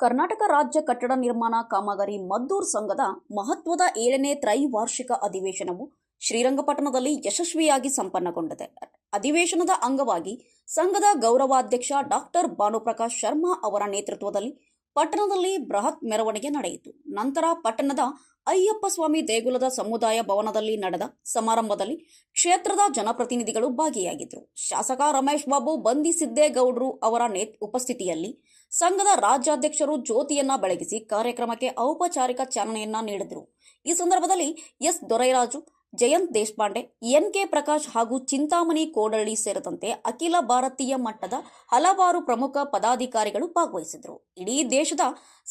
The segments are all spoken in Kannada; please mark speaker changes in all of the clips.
Speaker 1: ಕರ್ನಾಟಕ ರಾಜ್ಯ ಕಟ್ಟಡ ನಿರ್ಮಾಣ ಕಾಮಗಾರಿ ಮದ್ದೂರ್ ಸಂಘದ ಮಹತ್ವದ ಏಳನೇ ತ್ರೈವಾರ್ಷಿಕ ಅಧಿವೇಶನವು ಶ್ರೀರಂಗಪಟ್ಟಣದಲ್ಲಿ ಯಶಸ್ವಿಯಾಗಿ ಸಂಪನ್ನಗೊಂಡಿದೆ. ಅಧಿವೇಶನದ ಅಂಗವಾಗಿ ಸಂಘದ ಗೌರವಾಧ್ಯಕ್ಷ ಡಾಕ್ಟರ್ ಭಾನುಪ್ರಕಾಶ್ ಶರ್ಮಾ ಅವರ ನೇತೃತ್ವದಲ್ಲಿ ಪಟ್ಟಣದಲ್ಲಿ ಬೃಹತ್ ಮೆರವಣಿಗೆ ನಡೆಯಿತು. ನಂತರ ಪಟ್ಟಣದ ಅಯ್ಯಪ್ಪ ಸ್ವಾಮಿ ದೇಗುಲದ ಸಮುದಾಯ ಭವನದಲ್ಲಿ ನಡೆದ ಸಮಾರಂಭದಲ್ಲಿ ಕ್ಷೇತ್ರದ ಜನಪ್ರತಿನಿಧಿಗಳು ಭಾಗಿಯಾಗಿದ್ದರು. ಶಾಸಕ ರಮೇಶ್ ಬಾಬು ಬಂಧಿಸಿದ್ದೇಗೌಡರು ಅವರ ನೇ ಉಪಸ್ಥಿತಿಯಲ್ಲಿ ಸಂಘದ ರಾಜ್ಯಾಧ್ಯಕ್ಷರು ಜ್ಯೋತಿಯನ್ನ ಬೆಳಗಿಸಿ ಕಾರ್ಯಕ್ರಮಕ್ಕೆ ಔಪಚಾರಿಕ ಚಾಲನೆಯನ್ನ ನೀಡಿದರು. ಈ ಸಂದರ್ಭದಲ್ಲಿ S Dorairaju Jayant Deshpande N K Prakash ಹಾಗೂ ಚಿಂತಾಮಣಿ ಕೋಡಳ್ಳಿ ಸೇರಿದಂತೆ ಅಖಿಲ ಭಾರತೀಯ ಮಟ್ಟದ ಹಲವಾರು ಪ್ರಮುಖ ಪದಾಧಿಕಾರಿಗಳು ಭಾಗವಹಿಸಿದರು ಇಡೀ ದೇಶದ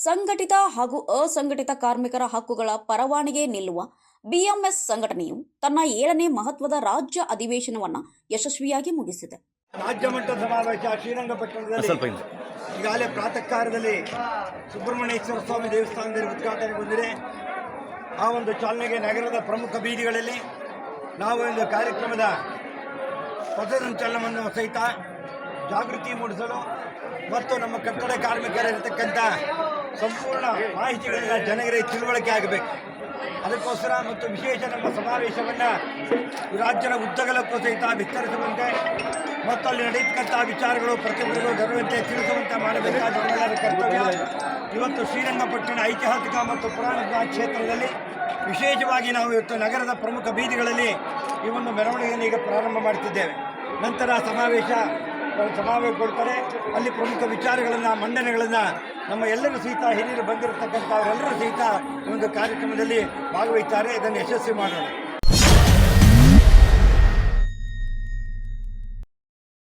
Speaker 1: ಸಂಘಟಿತ ಹಾಗೂ ಅಸಂಘಟಿತ ಕಾರ್ಮಿಕರ ಹಕ್ಕುಗಳ ಪರವಾನಿಗೆ ನಿಲ್ಲುವ ಬಿಎಂಎಸ್ ಸಂಘಟನೆಯು ತನ್ನ ಏಳನೇ ಮಹತ್ವದ ರಾಜ್ಯ ಅಧಿವೇಶನವನ್ನು ಯಶಸ್ವಿಯಾಗಿ ಮುಗಿಸಿದೆ.
Speaker 2: ರಾಜ್ಯ ಮಟ್ಟ ಸಮಾವೇಶ ಶ್ರೀರಂಗಪಟ್ಟಣದಲ್ಲಿ. ಈಗಾಗಲೇ ಪ್ರಾತಃ ಕಾಲದಲ್ಲಿ ಸುಬ್ರಹ್ಮಣ್ಯೇಶ್ವರ ಸ್ವಾಮಿ ದೇವಸ್ಥಾನದಲ್ಲಿ ಉದ್ಘಾಟನೆಗೊಂಡಿದೆ ಆ ಒಂದು ಚಾಲನೆಗೆ ನಗರದ ಪ್ರಮುಖ ಬೀದಿಗಳಲ್ಲಿ ನಾವು ಒಂದು ಕಾರ್ಯಕ್ರಮದ ಪಥಸಂಚಲನವನ್ನು ಸಹಿತ ಜಾಗೃತಿ ಮೂಡಿಸಲು ಮತ್ತು ನಮ್ಮ ಕಟ್ಟಡ ಕಾರ್ಮಿಕರಿರತಕ್ಕಂಥ ಸಂಪೂರ್ಣ ಮಾಹಿತಿಗಳನ್ನ ಜನರಿಗೆ ತಿಳುವಳಿಕೆ ಆಗಬೇಕು. ಅದಕ್ಕೋಸ್ಕರ ಮತ್ತು ವಿಶೇಷ ನಮ್ಮ ಸಮಾವೇಶವನ್ನು ರಾಜ್ಯದ ಉದ್ದಗಲಕ್ಕೂ ಸಹಿತ ವಿಸ್ತರಿಸುವಂತೆ ಮತ್ತು ಅಲ್ಲಿ ನಡೆಯತಕ್ಕಂಥ ವಿಚಾರಗಳು ಪ್ರತಿಯೊಬ್ಬರಿಗೂ ಬರುವಂತೆ ತಿಳಿಸುವಂತೆ ಮಾಡಬೇಕಾದ ನಮ್ಮೆಲ್ಲರ ಕರ್ತವ್ಯ. ಇವತ್ತು ಶ್ರೀರಂಗಪಟ್ಟಣ ಐತಿಹಾಸಿಕ ಮತ್ತು ಪುರಾಣ ಕ್ಷೇತ್ರದಲ್ಲಿ ವಿಶೇಷವಾಗಿ ನಾವು ಇವತ್ತು ನಗರದ ಪ್ರಮುಖ ಬೀದಿಗಳಲ್ಲಿ ಈ ಒಂದು ಮೆರವಣಿಗೆಯನ್ನು ಈಗ ಪ್ರಾರಂಭ ಮಾಡುತ್ತಿದ್ದೇವೆ ನಂತರ ಸಮಾವೇಶ ಸಮಾವೇಶಗೊಳ್ತಾರೆ ಅಲ್ಲಿ ಪ್ರಮುಖ ವಿಚಾರಗಳನ್ನು, ಮಂಡನೆಗಳನ್ನು ನಮ್ಮ ಎಲ್ಲರೂ ಸಹಿತ, ಹಿರಿಯರು ಬಂದಿರತಕ್ಕಂಥವರೆಲ್ಲರೂ ಸಹಿತ ಒಂದು ಕಾರ್ಯಕ್ರಮದಲ್ಲಿ ಭಾಗವಹಿಸ್ತಾರೆ. ಇದನ್ನು ಯಶಸ್ವಿ ಮಾಡೋಣ.